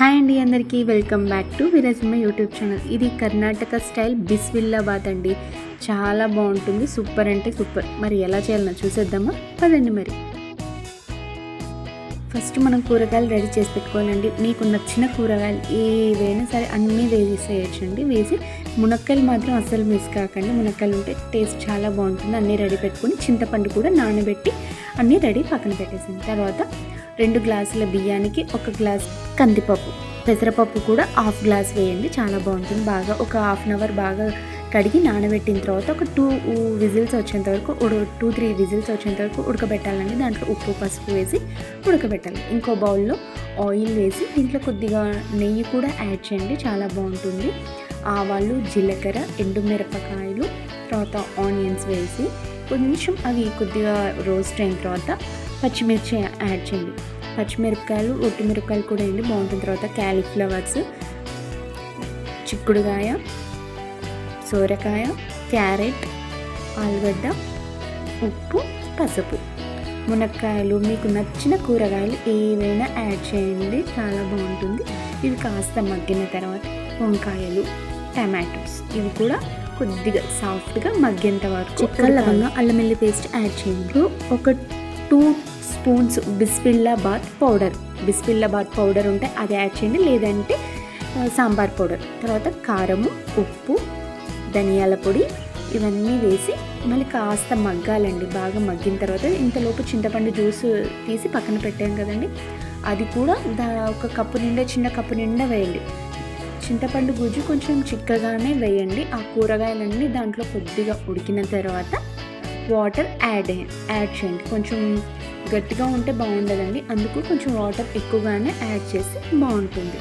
Hi అండి అందరికీ welcome back to విరసిమ యూట్యూబ్ ఛానల్. ఇది కర్ణాటక స్టైల్ బిస్విల్లాబాద్ అండి. చాలా బాగుంటుంది సూపర్ అంటే సూపర్. మరి ఎలా చేయాలన్నా చూసేద్దామా? పదండి మరి. ఫస్ట్ మనం కూరగాయలు రెడీ చేసి పెట్టుకోవాలండి. మీకు నచ్చిన కూరగాయలు ఏవైనా సరే అన్నీ వేసేయచ్చండి వేసి మునక్కాయలు మాత్రం అస్సలు మిస్ కాకండి. మునక్కాయలు ఉంటే టేస్ట్ చాలా బాగుంటుంది. అన్నీ రెడీ పెట్టుకొని చింతపండు కూడా నానబెట్టి అన్నీ రెడీ పక్కన పెట్టేసింది. తర్వాత రెండు గ్లాసుల బియ్యానికి ఒక గ్లాస్ కందిపప్పు. పెసరపప్పు కూడా హాఫ్ గ్లాస్ వేయండి చాలా బాగుంటుంది. బాగా ఒక హాఫ్ అన్ అవర్ బాగా కడిగి నానబెట్టిన తర్వాత ఒక టూ విజిల్స్ వచ్చేంత వరకు ఉడ టూ త్రీ విజిల్స్ వచ్చేంత వరకు ఉడకబెట్టాలండి. దాంట్లో ఉప్పు పసుపు వేసి ఉడకబెట్టాలి. ఇంకో బౌల్లో ఆయిల్ వేసి దీంట్లో కొద్దిగా నెయ్యి కూడా యాడ్ చేయండి చాలా బాగుంటుంది. ఆవాలు జీలకర్ర ఎండుమిరపకాయలు తర్వాత ఆనియన్స్ వేసి కొంచెం అవి కొద్దిగా రోస్ట్ అయిన తర్వాత పచ్చిమిర్చి యాడ్ చేయండి. పచ్చిమిరపకాయలు ఒట్టిమిరపకాయలు కూడా వేయండి. బాగుంటుంది. తర్వాత క్యాలీఫ్లవర్స్ చిక్కుడుగాయ సోరకాయ క్యారెట్ ఆలుగడ్డ ఉప్పు పసుపు. మునక్కాయలు మీకు నచ్చిన కూరగాయలు ఏవైనా యాడ్ చేయండి. చాలా బాగుంటుంది. ఇవి కాస్త మగ్గిన తర్వాత వంకాయలు టమాటోస్ ఇవి కూడా కొద్దిగా సాఫ్ట్గా మగ్గేంత వరకు చిక్క లవంగా అల్లం వెల్లి పేస్ట్ యాడ్ చేయండి. ఒక two spoons bisibelebath powder. Bisibelebath powder ఉంటే అది యాడ్ చేయండి. లేదంటే సాంబార్ పౌడర్. తర్వాత కారము ఉప్పు ధనియాల పొడి ఇవన్నీ వేసి మళ్ళీ కాస్త మగ్గాలండి. బాగా మగ్గిన తర్వాత ఇంతలోపు చింతపండు జ్యూస్ తీసి పక్కన పెట్టాం కదండి. అది కూడా దా ఒక కప్పు నిండా చిన్న కప్పు నిండా వేయండి. చింతపండు గుజ్జు కొంచెం చిక్కగానే వేయండి. ఆ కూరగాయలన్నీ దాంట్లో కొద్దిగా ఉడికిన తర్వాత వాటర్ యాడ్ యాడ్ చేయండి. కొంచెం గట్టిగా ఉంటే బాగుండదండి. అందుకు కొంచెం వాటర్ ఎక్కువగానే యాడ్ చేసి బాగుంటుంది.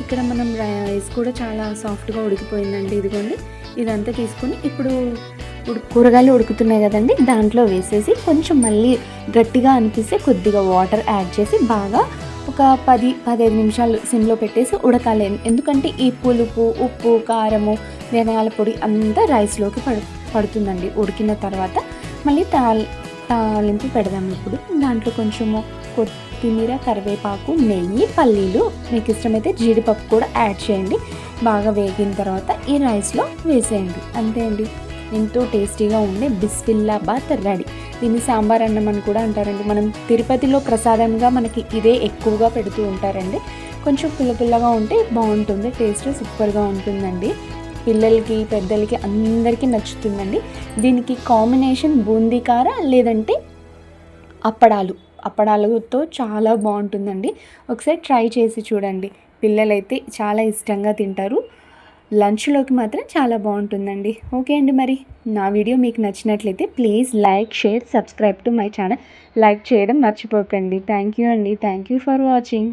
ఇక్కడ మనం రైస్ కూడా చాలా సాఫ్ట్గా ఉడికిపోయిందండి. ఇదిగోండి. ఇదంతా తీసుకొని ఇప్పుడు కూరగాయలు ఉడుకుతున్నాయి కదండి. దాంట్లో వేసేసి కొంచెం మళ్ళీ గట్టిగా అనిపిస్తే కొద్దిగా వాటర్ యాడ్ చేసి బాగా ఒక పది పదిహేను నిమిషాలు సిమ్లో పెట్టేసి ఉడకాలి ఎందుకంటే ఈ పులుపు ఉప్పు కారము ధనియాల పొడి అంతా రైస్లోకి పడు పడుతుందండి. ఉడికిన తర్వాత మళ్ళీ తాల్ తాలింపు పెడదాం ఇప్పుడు. దాంట్లో కొంచెము కొత్తిమీర కరివేపాకు నెయ్యి పల్లీలు మీకు ఇష్టమైతే జీడిపప్పు కూడా యాడ్ చేయండి. బాగా వేగిన తర్వాత ఈ రైస్లో వేసేయండి. అంతే అండి. ఎంతో టేస్టీగా ఉండే బిస్పిల్లాబాత్ రెడీ. దీన్ని సాంబార్ అన్నం అని కూడా అంటారండి. మనం తిరుపతిలో ప్రసాదంగా మనకి ఇదే ఎక్కువగా పెడుతూ ఉంటారండి. కొంచెం పుల్ల పుల్లగా ఉంటే బాగుంటుంది టేస్ట్ సూపర్గా ఉంటుందండి. పిల్లలకి పెద్దలకి అందరికీ నచ్చుతుందండి. దీనికి కాంబినేషన్ బూందీ కార లేదంటే అప్పడాలు. అప్పడాలతో చాలా బాగుంటుందండి. ఒకసారి ట్రై చేసి చూడండి. పిల్లలైతే చాలా ఇష్టంగా తింటారు. లంచ్లోకి మాత్రం చాలా బాగుంటుందండి. ఓకే అండి మరి. నా వీడియో మీకు నచ్చినట్లయితే please like share subscribe to my channel. Like చేయడం మర్చిపోకండి. థ్యాంక్ యూ అండి. Thank you for watching.